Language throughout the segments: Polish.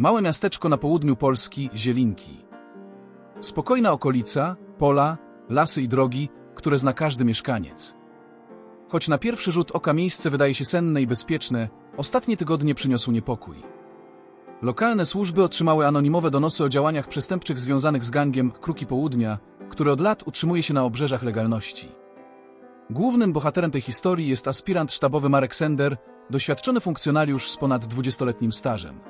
Małe miasteczko na południu Polski, Zielinki. Spokojna okolica, pola, lasy i drogi, które zna każdy mieszkaniec. Choć na pierwszy rzut oka miejsce wydaje się senne i bezpieczne, ostatnie tygodnie przyniosły niepokój. Lokalne służby otrzymały anonimowe donosy o działaniach przestępczych związanych z gangiem Kruki Południa, który od lat utrzymuje się na obrzeżach legalności. Głównym bohaterem tej historii jest aspirant sztabowy Marek Sender, doświadczony funkcjonariusz z ponad 20-letnim stażem.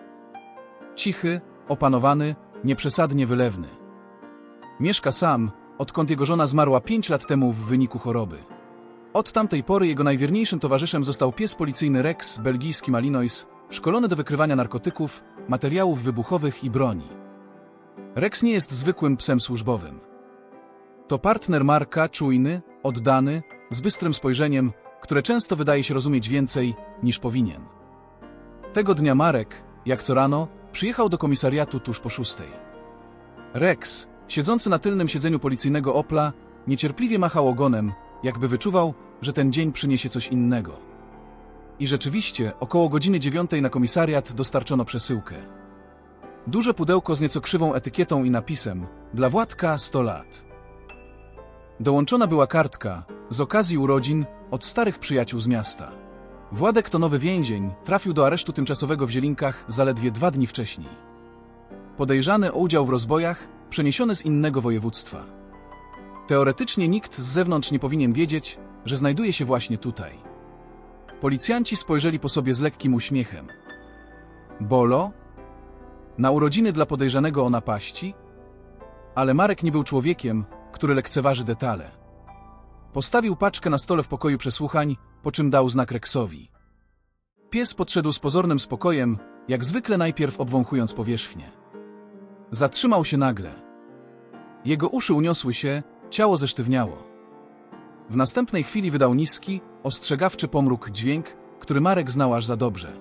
Cichy, opanowany, nieprzesadnie wylewny. Mieszka sam, odkąd jego żona zmarła 5 lat temu w wyniku choroby. Od tamtej pory jego najwierniejszym towarzyszem został pies policyjny Rex, belgijski Malinois, szkolony do wykrywania narkotyków, materiałów wybuchowych i broni. Rex nie jest zwykłym psem służbowym. To partner Marka, czujny, oddany, z bystrym spojrzeniem, które często wydaje się rozumieć więcej, niż powinien. Tego dnia Marek, jak co rano, przyjechał do komisariatu tuż po szóstej. Rex, siedzący na tylnym siedzeniu policyjnego Opla, niecierpliwie machał ogonem, jakby wyczuwał, że ten dzień przyniesie coś innego. I rzeczywiście, około godziny dziewiątej na komisariat dostarczono przesyłkę. Duże pudełko z nieco krzywą etykietą i napisem Dla Władka 100 lat. Dołączona była kartka z okazji urodzin od starych przyjaciół z miasta. Władek to nowy więzień, trafił do aresztu tymczasowego w Zielinkach zaledwie dwa dni wcześniej. Podejrzany o udział w rozbojach, przeniesiony z innego województwa. Teoretycznie nikt z zewnątrz nie powinien wiedzieć, że znajduje się właśnie tutaj. Policjanci spojrzeli po sobie z lekkim uśmiechem. Bolo? Na urodziny dla podejrzanego o napaści? Ale Marek nie był człowiekiem, który lekceważy detale. Postawił paczkę na stole w pokoju przesłuchań, po czym dał znak Rexowi. Pies podszedł z pozornym spokojem, jak zwykle najpierw obwąchując powierzchnię. Zatrzymał się nagle. Jego uszy uniosły się, ciało zesztywniało. W następnej chwili wydał niski, ostrzegawczy pomruk dźwięk, który Marek znał aż za dobrze.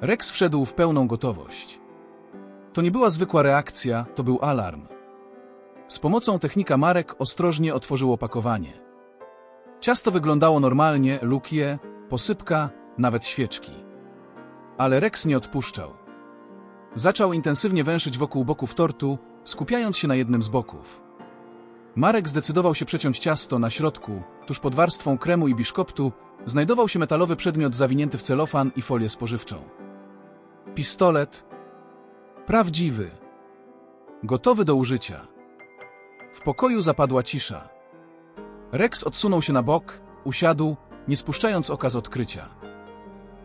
Rex wszedł w pełną gotowość. To nie była zwykła reakcja, to był alarm. Z pomocą technika Marek ostrożnie otworzył opakowanie. Ciasto wyglądało normalnie, lukie, posypka, nawet świeczki. Ale Rex nie odpuszczał. Zaczął intensywnie węszyć wokół boków tortu, skupiając się na jednym z boków. Marek zdecydował się przeciąć ciasto na środku, tuż pod warstwą kremu i biszkoptu, znajdował się metalowy przedmiot zawinięty w celofan i folię spożywczą. Pistolet. Prawdziwy. Gotowy do użycia. W pokoju zapadła cisza. Rex odsunął się na bok, usiadł, nie spuszczając oka z odkrycia.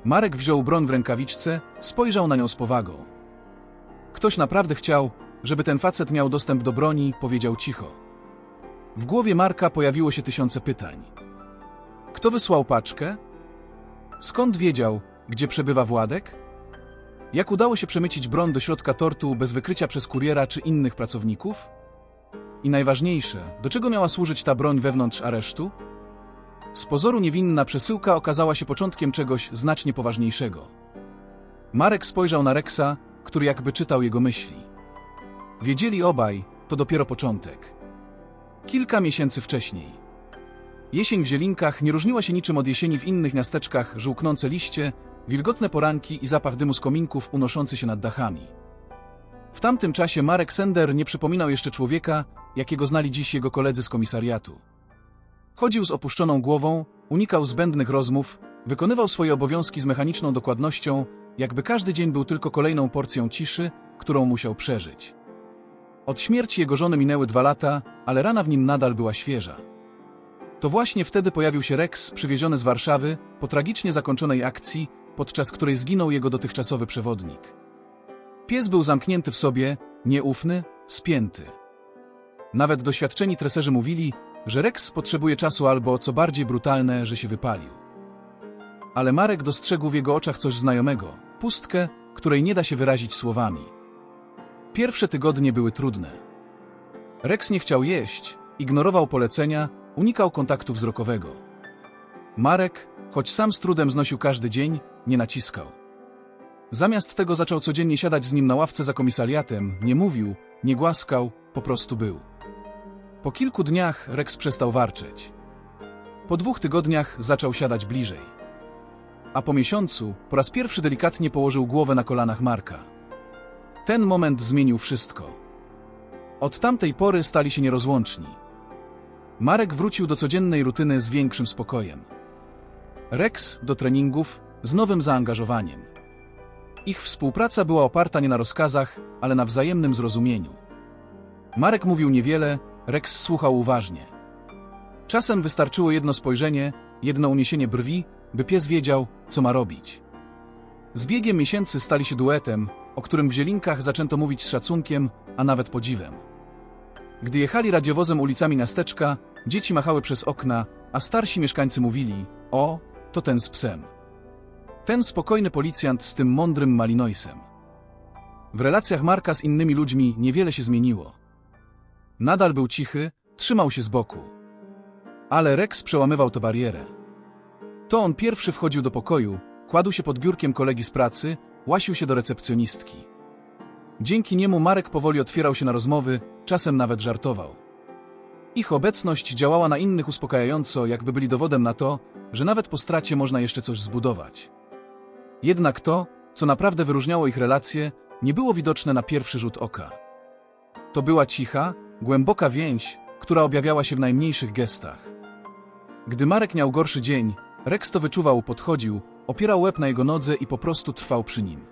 Marek wziął broń w rękawiczce, spojrzał na nią z powagą. Ktoś naprawdę chciał, żeby ten facet miał dostęp do broni, powiedział cicho. W głowie Marka pojawiło się tysiące pytań. Kto wysłał paczkę? Skąd wiedział, gdzie przebywa Władek? Jak udało się przemycić broń do środka tortu bez wykrycia przez kuriera czy innych pracowników? I najważniejsze, do czego miała służyć ta broń wewnątrz aresztu? Z pozoru niewinna przesyłka okazała się początkiem czegoś znacznie poważniejszego. Marek spojrzał na Rexa, który jakby czytał jego myśli. Wiedzieli obaj, to dopiero początek. Kilka miesięcy wcześniej. Jesień w Zielinkach nie różniła się niczym od jesieni w innych miasteczkach, żółknące liście, wilgotne poranki i zapach dymu z kominków unoszący się nad dachami. W tamtym czasie Marek Sender nie przypominał jeszcze człowieka, jakiego znali dziś jego koledzy z komisariatu. Chodził z opuszczoną głową, unikał zbędnych rozmów, wykonywał swoje obowiązki z mechaniczną dokładnością, jakby każdy dzień był tylko kolejną porcją ciszy, którą musiał przeżyć. Od śmierci jego żony minęły dwa lata, ale rana w nim nadal była świeża. To właśnie wtedy pojawił się Rex, przywieziony z Warszawy, po tragicznie zakończonej akcji, podczas której zginął jego dotychczasowy przewodnik. Pies był zamknięty w sobie, nieufny, spięty. Nawet doświadczeni treserzy mówili, że Rex potrzebuje czasu albo, co bardziej brutalne, że się wypalił. Ale Marek dostrzegł w jego oczach coś znajomego, pustkę, której nie da się wyrazić słowami. Pierwsze tygodnie były trudne. Rex nie chciał jeść, ignorował polecenia, unikał kontaktu wzrokowego. Marek, choć sam z trudem znosił każdy dzień, nie naciskał. Zamiast tego zaczął codziennie siadać z nim na ławce za komisariatem, nie mówił, nie głaskał, po prostu był. Po kilku dniach Rex przestał warczeć. Po dwóch tygodniach zaczął siadać bliżej. A po miesiącu po raz pierwszy delikatnie położył głowę na kolanach Marka. Ten moment zmienił wszystko. Od tamtej pory stali się nierozłączni. Marek wrócił do codziennej rutyny z większym spokojem. Rex do treningów z nowym zaangażowaniem. Ich współpraca była oparta nie na rozkazach, ale na wzajemnym zrozumieniu. Marek mówił niewiele, Rex słuchał uważnie. Czasem wystarczyło jedno spojrzenie, jedno uniesienie brwi, by pies wiedział, co ma robić. Z biegiem miesięcy stali się duetem, o którym w Zielinkach zaczęto mówić z szacunkiem, a nawet podziwem. Gdy jechali radiowozem ulicami miasteczka, dzieci machały przez okna, a starsi mieszkańcy mówili: O, to ten z psem. Ten spokojny policjant z tym mądrym Malinoisem. W relacjach Marka z innymi ludźmi niewiele się zmieniło. Nadal był cichy, trzymał się z boku. Ale Rex przełamywał tę barierę. To on pierwszy wchodził do pokoju, kładł się pod biurkiem kolegi z pracy, łasił się do recepcjonistki. Dzięki niemu Marek powoli otwierał się na rozmowy, czasem nawet żartował. Ich obecność działała na innych uspokajająco, jakby byli dowodem na to, że nawet po stracie można jeszcze coś zbudować. Jednak to, co naprawdę wyróżniało ich relacje, nie było widoczne na pierwszy rzut oka. To była cicha, głęboka więź, która objawiała się w najmniejszych gestach. Gdy Marek miał gorszy dzień, Rex to wyczuwał, podchodził, opierał łeb na jego nodze i po prostu trwał przy nim.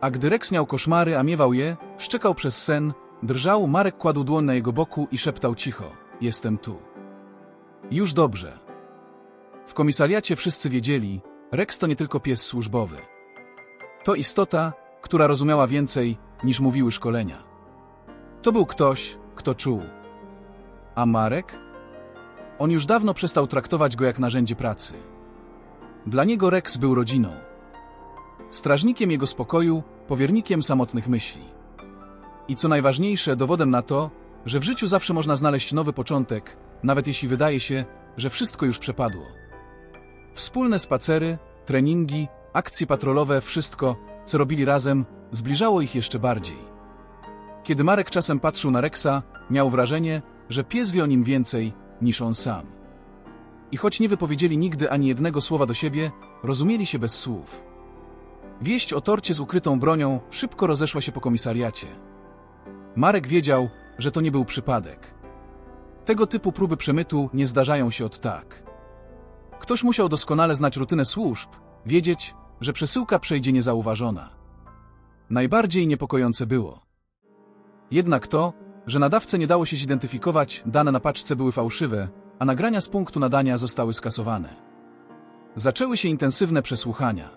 A gdy Rex miał koszmary, a miewał je, szczekał przez sen, drżał, Marek kładł dłoń na jego boku i szeptał cicho: Jestem tu. Już dobrze. W komisariacie wszyscy wiedzieli, Rex to nie tylko pies służbowy. To istota, która rozumiała więcej, niż mówiły szkolenia. To był ktoś, kto czuł. A Marek? On już dawno przestał traktować go jak narzędzie pracy. Dla niego Rex był rodziną. Strażnikiem jego spokoju, powiernikiem samotnych myśli. I co najważniejsze, dowodem na to, że w życiu zawsze można znaleźć nowy początek, nawet jeśli wydaje się, że wszystko już przepadło. Wspólne spacery, treningi, akcje patrolowe, wszystko, co robili razem, zbliżało ich jeszcze bardziej. Kiedy Marek czasem patrzył na Rexa, miał wrażenie, że pies wie o nim więcej niż on sam. I choć nie wypowiedzieli nigdy ani jednego słowa do siebie, rozumieli się bez słów. Wieść o torcie z ukrytą bronią szybko rozeszła się po komisariacie. Marek wiedział, że to nie był przypadek. Tego typu próby przemytu nie zdarzają się od tak. Ktoś musiał doskonale znać rutynę służb, wiedzieć, że przesyłka przejdzie niezauważona. Najbardziej niepokojące było. Jednak to, że nadawcę nie dało się zidentyfikować, dane na paczce były fałszywe, a nagrania z punktu nadania zostały skasowane. Zaczęły się intensywne przesłuchania.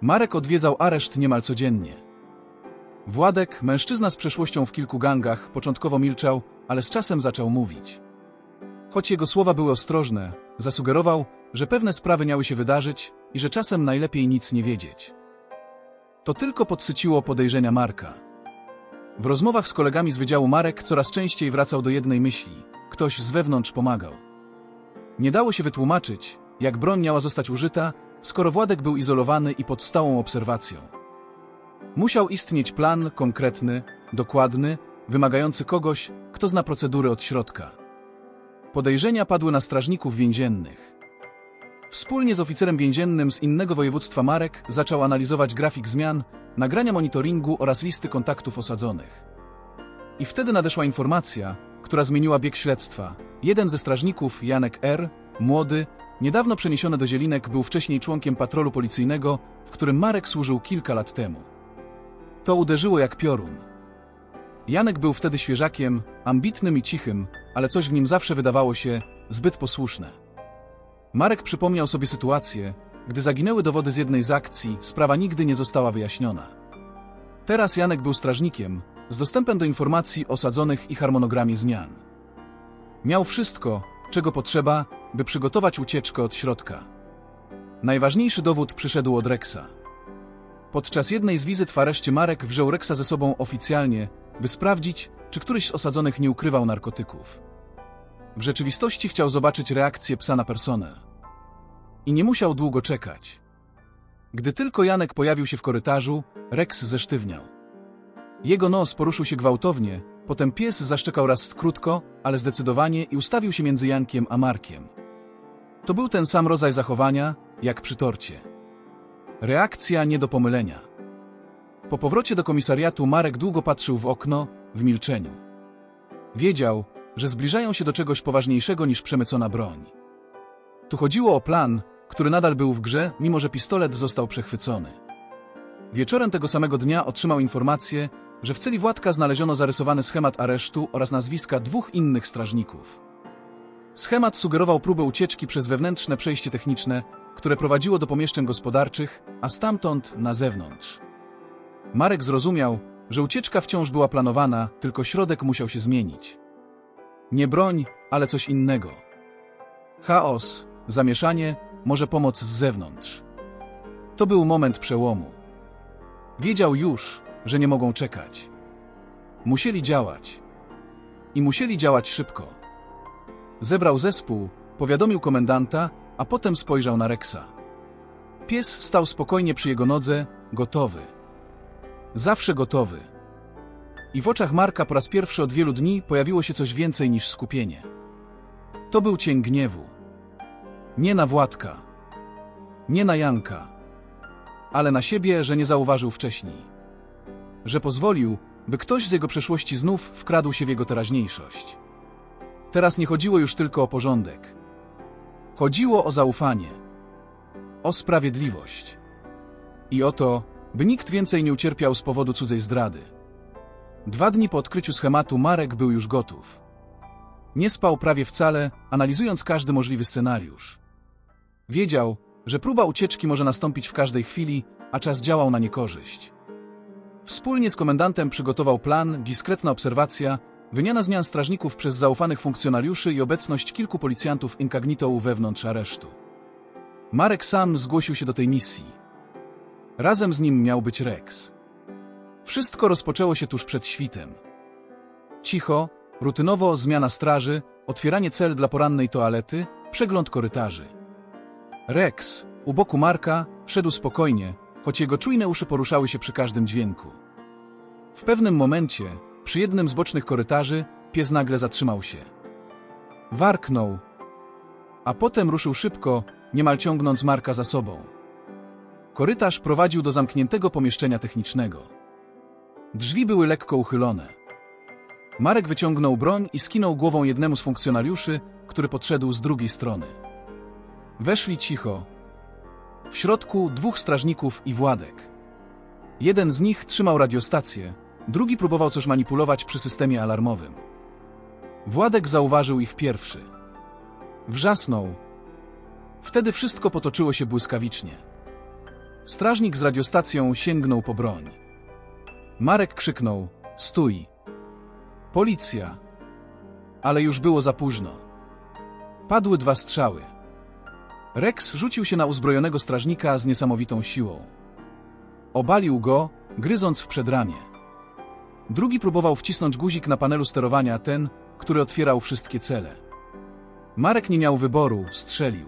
Marek odwiedzał areszt niemal codziennie. Władek, mężczyzna z przeszłością w kilku gangach, początkowo milczał, ale z czasem zaczął mówić. Choć jego słowa były ostrożne, zasugerował, że pewne sprawy miały się wydarzyć i że czasem najlepiej nic nie wiedzieć. To tylko podsyciło podejrzenia Marka. W rozmowach z kolegami z Wydziału Marek coraz częściej wracał do jednej myśli – ktoś z wewnątrz pomagał. Nie dało się wytłumaczyć, jak broń miała zostać użyta, skoro Władek był izolowany i pod stałą obserwacją. Musiał istnieć plan konkretny, dokładny, wymagający kogoś, kto zna procedury od środka. Podejrzenia padły na strażników więziennych. Wspólnie z oficerem więziennym z innego województwa Marek zaczął analizować grafik zmian, nagrania monitoringu oraz listy kontaktów osadzonych. I wtedy nadeszła informacja, która zmieniła bieg śledztwa. Jeden ze strażników, Janek R., młody, niedawno przeniesiony do Zielinek, był wcześniej członkiem patrolu policyjnego, w którym Marek służył kilka lat temu. To uderzyło jak piorun. Janek był wtedy świeżakiem, ambitnym i cichym, ale coś w nim zawsze wydawało się zbyt posłuszne. Marek przypomniał sobie sytuację, gdy zaginęły dowody z jednej z akcji, sprawa nigdy nie została wyjaśniona. Teraz Janek był strażnikiem, z dostępem do informacji osadzonych i harmonogramie zmian. Miał wszystko, czego potrzeba, by przygotować ucieczkę od środka. Najważniejszy dowód przyszedł od Rexa. Podczas jednej z wizyt w areszcie Marek wziął Rexa ze sobą oficjalnie, by sprawdzić, czy któryś z osadzonych nie ukrywał narkotyków. W rzeczywistości chciał zobaczyć reakcję psa na personel. I nie musiał długo czekać. Gdy tylko Janek pojawił się w korytarzu, Rex zesztywniał. Jego nos poruszył się gwałtownie, potem pies zaszczekał raz krótko, ale zdecydowanie i ustawił się między Jankiem a Markiem. To był ten sam rodzaj zachowania, jak przy torcie. Reakcja nie do pomylenia. Po powrocie do komisariatu Marek długo patrzył w okno, w milczeniu. Wiedział, że zbliżają się do czegoś poważniejszego niż przemycona broń. Tu chodziło o plan, który nadal był w grze, mimo że pistolet został przechwycony. Wieczorem tego samego dnia otrzymał informację, że w celi Władka znaleziono zarysowany schemat aresztu oraz nazwiska dwóch innych strażników. Schemat sugerował próbę ucieczki przez wewnętrzne przejście techniczne, które prowadziło do pomieszczeń gospodarczych, a stamtąd na zewnątrz. Marek zrozumiał, że ucieczka wciąż była planowana, tylko środek musiał się zmienić. Nie broń, ale coś innego. Chaos, zamieszanie, może pomoc z zewnątrz. To był moment przełomu. Wiedział już, że nie mogą czekać. Musieli działać. I musieli działać szybko. Zebrał zespół, powiadomił komendanta, a potem spojrzał na Rexa. Pies stał spokojnie przy jego nodze, gotowy. Zawsze gotowy. I w oczach Marka po raz pierwszy od wielu dni pojawiło się coś więcej niż skupienie. To był cień gniewu. Nie na Władka. Nie na Janka. Ale na siebie, że nie zauważył wcześniej. Że pozwolił, by ktoś z jego przeszłości znów wkradł się w jego teraźniejszość. Teraz nie chodziło już tylko o porządek. Chodziło o zaufanie. O sprawiedliwość. I o to, by nikt więcej nie ucierpiał z powodu cudzej zdrady. Dwa dni po odkryciu schematu Marek był już gotów. Nie spał prawie wcale, analizując każdy możliwy scenariusz. Wiedział, że próba ucieczki może nastąpić w każdej chwili, a czas działał na niekorzyść. Wspólnie z komendantem przygotował plan, dyskretna obserwacja, wymiana zmian strażników przez zaufanych funkcjonariuszy i obecność kilku policjantów incognito wewnątrz aresztu. Marek sam zgłosił się do tej misji. Razem z nim miał być Rex. Wszystko rozpoczęło się tuż przed świtem. Cicho, rutynowo zmiana straży, otwieranie cel dla porannej toalety, przegląd korytarzy. Rex, u boku Marka, szedł spokojnie, choć jego czujne uszy poruszały się przy każdym dźwięku. W pewnym momencie, przy jednym z bocznych korytarzy, pies nagle zatrzymał się. Warknął, a potem ruszył szybko, niemal ciągnąc Marka za sobą. Korytarz prowadził do zamkniętego pomieszczenia technicznego. Drzwi były lekko uchylone. Marek wyciągnął broń i skinął głową jednemu z funkcjonariuszy, który podszedł z drugiej strony. Weszli cicho. W środku dwóch strażników i Władek. Jeden z nich trzymał radiostację, drugi próbował coś manipulować przy systemie alarmowym. Władek zauważył ich pierwszy. Wrzasnął. Wtedy wszystko potoczyło się błyskawicznie. Strażnik z radiostacją sięgnął po broń. Marek krzyknął: Stój! Policja! Ale już było za późno. Padły dwa strzały. Rex rzucił się na uzbrojonego strażnika z niesamowitą siłą. Obalił go, gryząc w przedramię. Drugi próbował wcisnąć guzik na panelu sterowania, ten, który otwierał wszystkie cele. Marek nie miał wyboru, strzelił.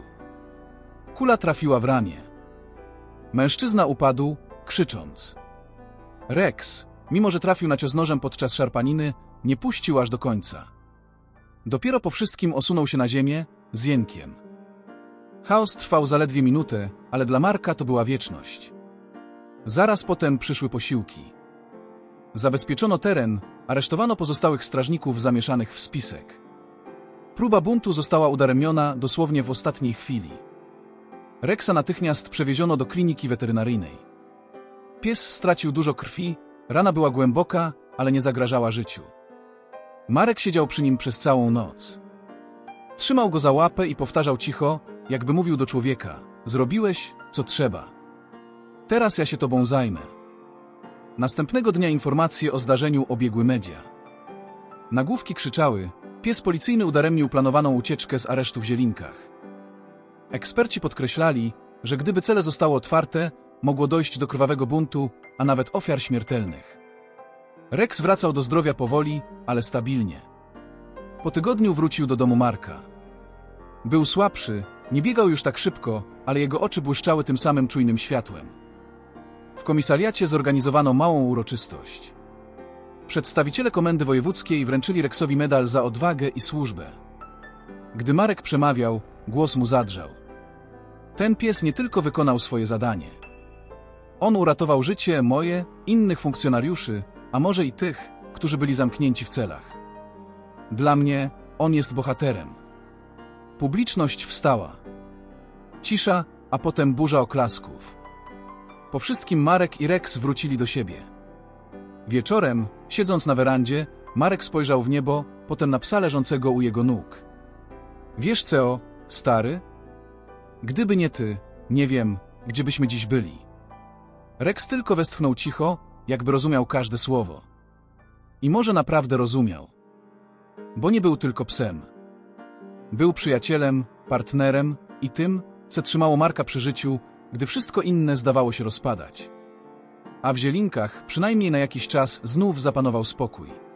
Kula trafiła w ramię. Mężczyzna upadł, krzycząc. Rex, mimo że trafił na cios nożem podczas szarpaniny, nie puścił aż do końca. Dopiero po wszystkim osunął się na ziemię, z jękiem. Chaos trwał zaledwie minutę, ale dla Marka to była wieczność. Zaraz potem przyszły posiłki. Zabezpieczono teren, aresztowano pozostałych strażników zamieszanych w spisek. Próba buntu została udaremniona dosłownie w ostatniej chwili. Rexa natychmiast przewieziono do kliniki weterynaryjnej. Pies stracił dużo krwi, rana była głęboka, ale nie zagrażała życiu. Marek siedział przy nim przez całą noc. Trzymał go za łapę i powtarzał cicho, jakby mówił do człowieka: Zrobiłeś, co trzeba. Teraz ja się tobą zajmę. Następnego dnia informacje o zdarzeniu obiegły media. Nagłówki krzyczały: Pies policyjny udaremnił planowaną ucieczkę z aresztu w Zielinkach. Eksperci podkreślali, że gdyby cele zostały otwarte, mogło dojść do krwawego buntu, a nawet ofiar śmiertelnych. Rex wracał do zdrowia powoli, ale stabilnie. Po tygodniu wrócił do domu Marka. Był słabszy, nie biegał już tak szybko, ale jego oczy błyszczały tym samym czujnym światłem. W komisariacie zorganizowano małą uroczystość. Przedstawiciele komendy wojewódzkiej wręczyli Rexowi medal za odwagę i służbę. Gdy Marek przemawiał, głos mu zadrżał. Ten pies nie tylko wykonał swoje zadanie. On uratował życie moje, innych funkcjonariuszy, a może i tych, którzy byli zamknięci w celach. Dla mnie on jest bohaterem. Publiczność wstała. Cisza, a potem burza oklasków. Po wszystkim Marek i Rex wrócili do siebie. Wieczorem, siedząc na werandzie, Marek spojrzał w niebo, potem na psa leżącego u jego nóg. Wiesz, Ceo, stary? Gdyby nie ty, nie wiem, gdzie byśmy dziś byli. Rex tylko westchnął cicho, jakby rozumiał każde słowo. I może naprawdę rozumiał. Bo nie był tylko psem. Był przyjacielem, partnerem i tym, co trzymało Marka przy życiu, gdy wszystko inne zdawało się rozpadać. A w Zielinkach, przynajmniej na jakiś czas, znów zapanował spokój.